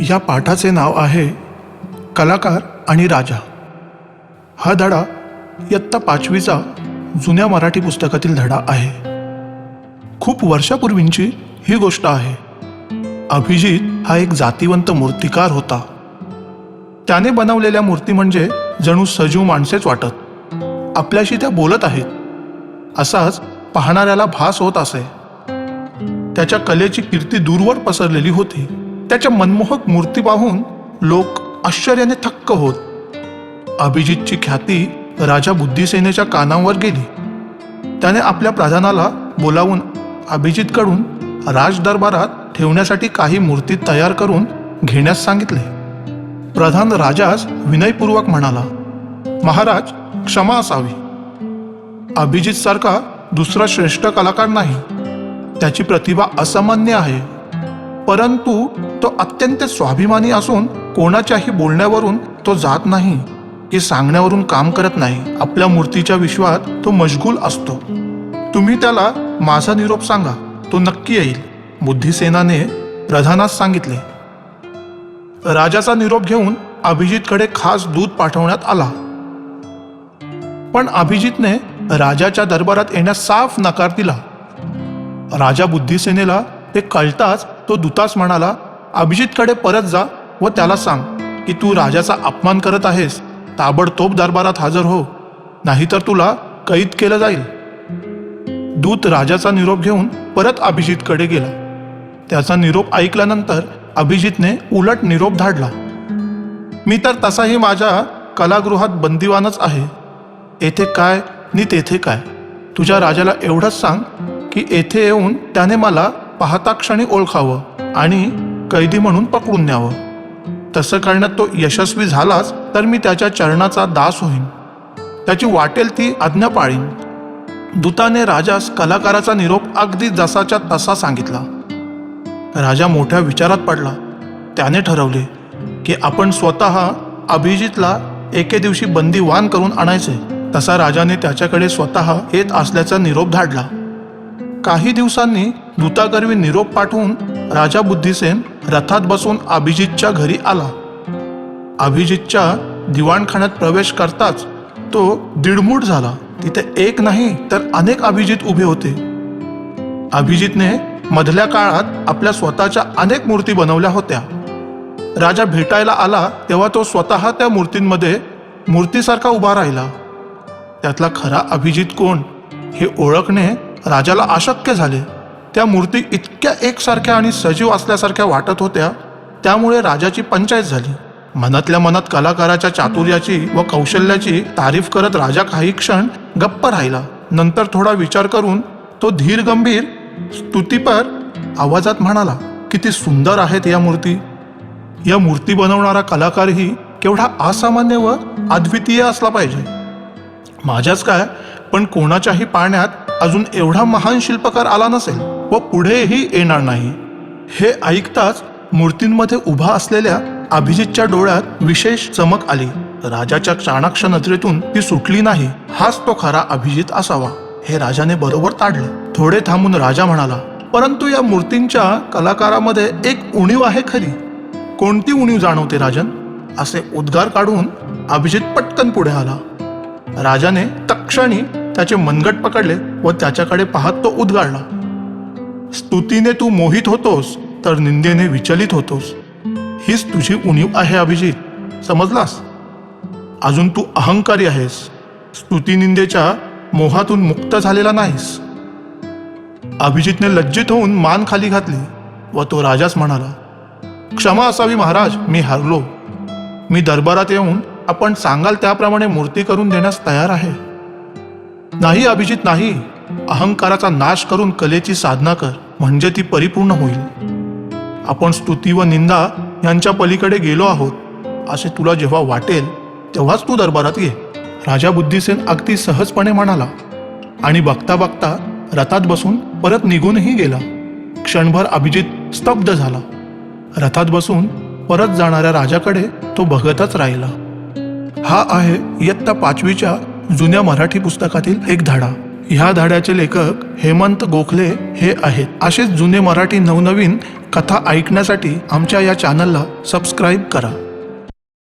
या पाठाचे नाव आहे कलाकार आणि राजा. हा धडा इयत्ता पाचवीचा जुन्या मराठी पुस्तकातील धडा आहे. खूप वर्षापूर्वींची ही गोष्ट आहे. अभिजित हा एक जातिवंत मूर्तिकार होता. त्याने बनवलेल्या मूर्ती म्हणजे जणू सजीव माणसेच वाटत. आपल्याशी त्या बोलत आहेत. असाच पाहणाऱ्याला भास होत असे. त्याच्या कलेची कीर्ती दूरवर पसरलेली होती. त्याच्या मनमोहक मूर्ती पाहून लोक आश्चर्याने थक्क होत. अभिजितची ख्याती राजा बुद्धिसेनेच्या कानावर गेली. त्याने आपल्या प्रधानाला बोलावून अभिजितकडून राजदरबारात ठेवण्यासाठी काही मूर्ती तयार करून घेण्यास सांगितले. प्रधान राजास विनयपूर्वक म्हणाला महाराज क्षमा असावी. अभिजित सारखा दुसरा श्रेष्ठ कलाकार नाही. त्याची प्रतिभा असामान्य आहे. परंतु तो अत्यंत स्वाभिमानी असून कोणाच्याही बोलण्यावरून तो जात नाही की सांगण्यावरून काम करत नाही. आपल्या मूर्तीच्या विश्वात तो मशगूल असतो. तुम्ही त्याला माझा निरोप सांगा तो नक्की येईल बुद्धिसेनाने प्रधानास सांगितले. राजाचा निरोप घेऊन अभिजितकडे खास दूध पाठवण्यात आला. पण अभिजितने राजाच्या दरबारात येण्यास साफ नकार दिला. राजा बुद्धिसेनेला ते कळताच तो दुतास म्हणाला अभिजितकडे परत जा व त्याला सांग की तू राजाचा अपमान करत आहेस. ताबडतोब दरबारात हजर हो. नाहीतर तुला कैद केलं जाईल. दूत राजाचा निरोप घेऊन परत अभिजितकडे गेला. त्याचा निरोप ऐकल्यानंतर अभिजितने उलट निरोप धाडला. मी तर तसाही माझ्या कलागृहात बंदिवानच आहे. येथे काय नि तेथे काय? तुझ्या राजाला एवढंच सांग की येथे येऊन त्याने मला पाहता क्षणी ओळखावं आणि कैदी म्हणून पकडून न्यावं. तसं करण्यात तो यशस्वी झालाच तर मी त्याच्या चरणाचा दास होईन. त्याची वाटेल ती आज्ञा पाळीन. दूताने राजास कलाकाराचा निरोप अगदी जसाच्या तसा सांगितला. राजा मोठ्या विचारात पडला. त्याने ठरवले की आपण स्वतः अभिजितला एके दिवशी बंदीवान करून आणायचे. तसा राजाने त्याच्याकडे स्वतः येत असल्याचा निरोप धाडला. काही दिवसांनी दूताकरवी निरोप पाठवून राजा बुद्धिसेन रथात बसून अभिजितच्या घरी आला. अभिजितच्या दिवाणखान्यात प्रवेश करताच तो दीडमूठ झाला. तिथे एक नाही तर अनेक अभिजित उभे होते. अभिजितने मधल्या काळात आपल्या स्वतःच्या अनेक मूर्ती बनवल्या होत्या. राजा भेटायला आला तेव्हा तो स्वतः त्या मूर्तींमध्ये मूर्तीसारखा उभा राहिला. त्यातला खरा अभिजित कोण हे ओळखणे राजाला अशक्य झाले. त्या मूर्ती इतक्या एकसारख्या आणि सजीव असल्यासारख्या वाटत होत्या त्यामुळे राजाची पंचायत झाली. मनातल्या मनात कलाकाराच्या चातुर्याची व कौशल्याची तारीफ करत राजा काही क्षण गप्प राहिला. नंतर थोडा विचार करून तो धीर गंभीर स्तुतीपर आवाजात म्हणाला किती सुंदर आहेत या मूर्ती. या मूर्ती बनवणारा कलाकारही केवढा असामान्य व अद्वितीय असला पाहिजे. माझ्याच काय पण कोणाच्याही पाण्यात अजून एवढा महान शिल्पकार आला नसेल. व पुढेही येणार नाही. हे ऐकताच मूर्तींमध्ये उभा असलेल्या अभिजितच्या डोळ्यात विशेष चमक आली. राजाच्या चाणाक्ष नजरेतून ती सुटली नाही हाच तो खरा अभिजित असावा. हे राजाने बरोबर ताडले. थोडे थांबून राजा म्हणाला परंतु या मूर्तींच्या कलाकारामध्ये एक उणीव आहे खरी. कोणती उणीव जाणवते राजन? असे उद्गार काढून अभिजित पटकन पुढे आला. राजाने तक्षणी त्याचे मनगट पकडले व त्याच्याकडे पाहत तो उद्गारला स्तुतीने तू मोहित होतोस तर निंदेने विचलित होतोस. हीच तुझी उणीव आहे अभिजित. समजलास? अजून तू अहंकारी आहेस. स्तुतीनिंदेच्या मोहातून मुक्त झालेला नाहीस. अभिजितने लज्जित होऊन मान खाली घातली व तो राजास म्हणाला क्षमा असावी महाराज मी हारलो. मी दरबारात येऊन आपण सांगाल त्याप्रमाणे मूर्ती करून देण्यास तयार आहे. नाही अभिजित नाही. अहंकाराचा नाश करून कलेची साधना कर. म्हणजे ती परिपूर्ण होईल. आपण स्तुती व निंदा यांच्या पलीकडे गेलो आहोत असे तुला जेव्हा वाटेल तेव्हाच तू दरबारात ये. राजा बुद्धिसेन अगदी सहजपणे म्हणाला आणि बघता बघता रथात बसून परत निघूनही गेला. क्षणभर अभिजित स्तब्ध झाला. रथात बसून परत जाणाऱ्या राजाकडे तो बघतच राहिला. हा आहे इयत्ता पाचवीच्या जुन्या मराठी पुस्तकातील एक धडा. ह्या धड्याचे लेखक हेमंत गोखले हे आहेत. असेच जुने मराठी नवनवीन कथा ऐकण्यासाठी आमच्या या चॅनलला सबस्क्राईब करा.